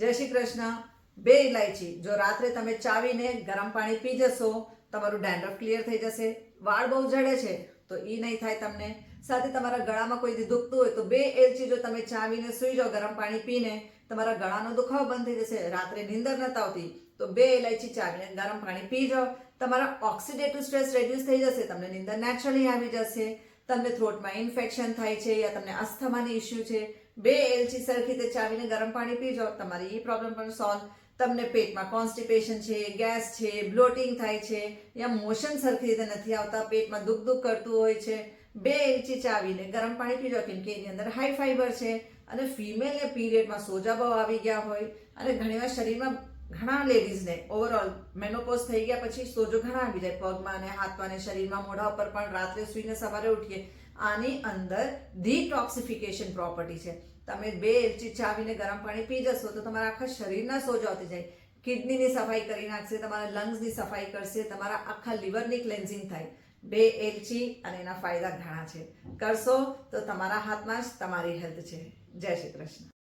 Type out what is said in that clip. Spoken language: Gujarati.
જય શ્રી કૃષ્ણ. બે ઇલાયચી જો રાત્રે તમે ચાવીને ગરમ પાણી પી જશો, તમારું ડેન્ડ્રફ ક્લિયર થઈ જશે. વાળ બહુ જડે છે, તો એ નહીં થાય તમને. સાથે તમારા ગળામાં કોઈ દુખતું હોય, તો બે એલચી જો તમે ચાવીને સૂઈ જાઓ ગરમ પાણી પીને, તમારા ગળાનો દુખાવો બંધ થઈ જશે, રાત્રે નીંદર નથી આવતી તો બે ઇલાયચી ચાવીને ગરમ પાણી પી જાઓ. તમારા ઓક્સિડેટિવ સ્ટ્રેસ રેડ્યુસ થઈ જશે, તમને નીંદર નેચરલી આવી જશે. તમને થ્રોટમાં ઇન્ફેક્શન થાય છે યા તમને અસ્થમાની ઇસ્યુ છે, બે એલચી સરખી રીતે ચાવીને ગરમ પાણી પી જાઓ, તમારી એ પ્રોબ્લેમ પણ સોલ્વ તમને પેટમાં કોન્સ્ટિપેશન છે ગેસ છે બ્લોટિંગ થાય છે, યા મોશન સરખી રીતે નથી આવતા, પેટમાં દુઃખ દુઃખ કરતું હોય છે, બે એલચી ચાવીને ગરમ પાણી પી જાઓ, કેમ કે એની અંદર હાઈ ફાઈબર છે અને ફિમેલને પીરિયડમાં સોજા બહુ આવી ગયા હોય અને ઘણીવાર શરીરમાં ઘણા લેડીઝને ઓવરઓલ મેનોપોઝ થઈ ગયા પછી સોજો ઘણા આવી જાય. પગમાં અને હાથમાં અને શરીરમાં મોઢા ઉપર પણ રાત્રે સૂઈને સવારે ઉઠીએ. આની અંદર ડિટોક્સિફિકેશન પ્રોપર્ટી છે. તમે બે એલચી ચાવીને ગરમ પાણી પી જશો તો તમારા આખા શરીરના સોજો આવતી જાય. કિડનીની સફાઈ કરી નાખશે, તમારા લંગ્સની સફાઈ કરશે, તમારા આખા લીવરની ક્લેન્ઝિંગ થાય. બે એલચી અને એના ફાયદા ઘણા છે. કરશો તો તમારા હાથમાં જ તમારી હેલ્થ છે. જય શ્રી કૃષ્ણ.